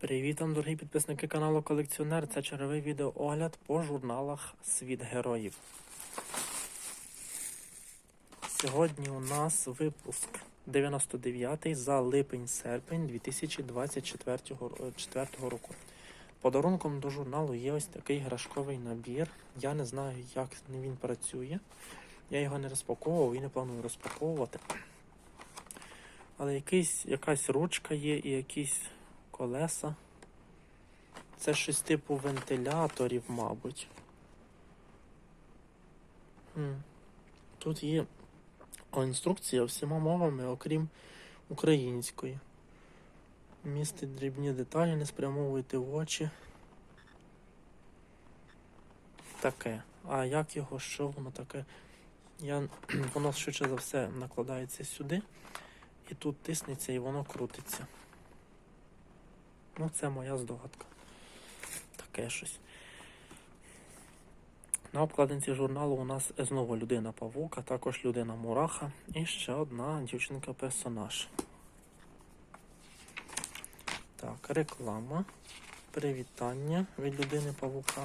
Привіт вам, дорогі підписники каналу Колекціонер. Це черговий відеоогляд по журналах Світ героїв. Сьогодні у нас випуск 99 за липень-серпень 2024 року. Подарунком до журналу є ось такий грашковий набір. Я не знаю, як він працює. Я його не розпаковував і не планую розпаковувати. Але якийсь, якась ручка є і якісь колеса. Це щось типу вентиляторів, мабуть. Тут є інструкція всіма мовами, окрім української. Містить дрібні деталі, не спрямовуйте в очі. Таке. А як його, що воно таке? Я, воно швидше за все накладається сюди, і тут тиснеться і воно крутиться. Ну, це моя здогадка. Таке щось. На обкладинці журналу у нас знову людина павук, а також людина мураха і ще одна дівчинка-персонаж. Так, реклама. Привітання від людини павука.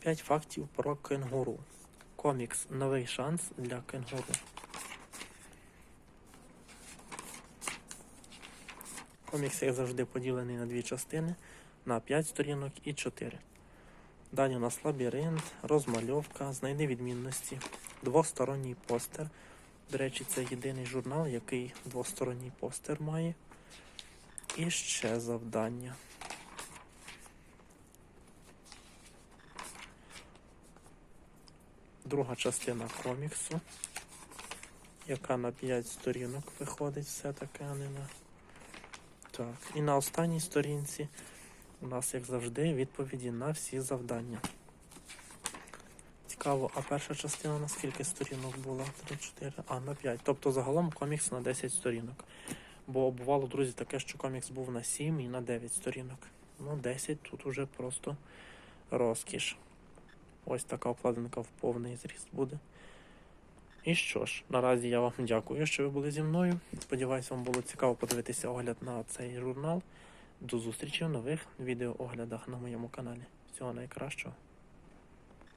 5 фактів про кенгуру. Комікс Новий шанс для кенгуру. Комікс, як завжди, поділений на дві частини, на 5 сторінок і 4. Далі у нас лабіринт, розмальовка, знайди відмінності, двосторонній постер. До речі, це єдиний журнал, який двосторонній постер має. І ще завдання. Друга частина коміксу, яка на 5 сторінок виходить все таке, а не на. Так, і на останній сторінці у нас, як завжди, відповіді на всі завдання. Цікаво, а перша частина на скільки сторінок була? 3-4, а на 5. Тобто загалом комікс на 10 сторінок. Бо бувало, друзі, таке, що комікс був на 7 і на 9 сторінок. Ну, 10 тут уже просто розкіш. Ось така обкладинка в повний зріст буде. І що ж, наразі я вам дякую, що ви були зі мною. Сподіваюся, вам було цікаво подивитися огляд на цей журнал. До зустрічі в нових відеооглядах на моєму каналі. Всього найкращого.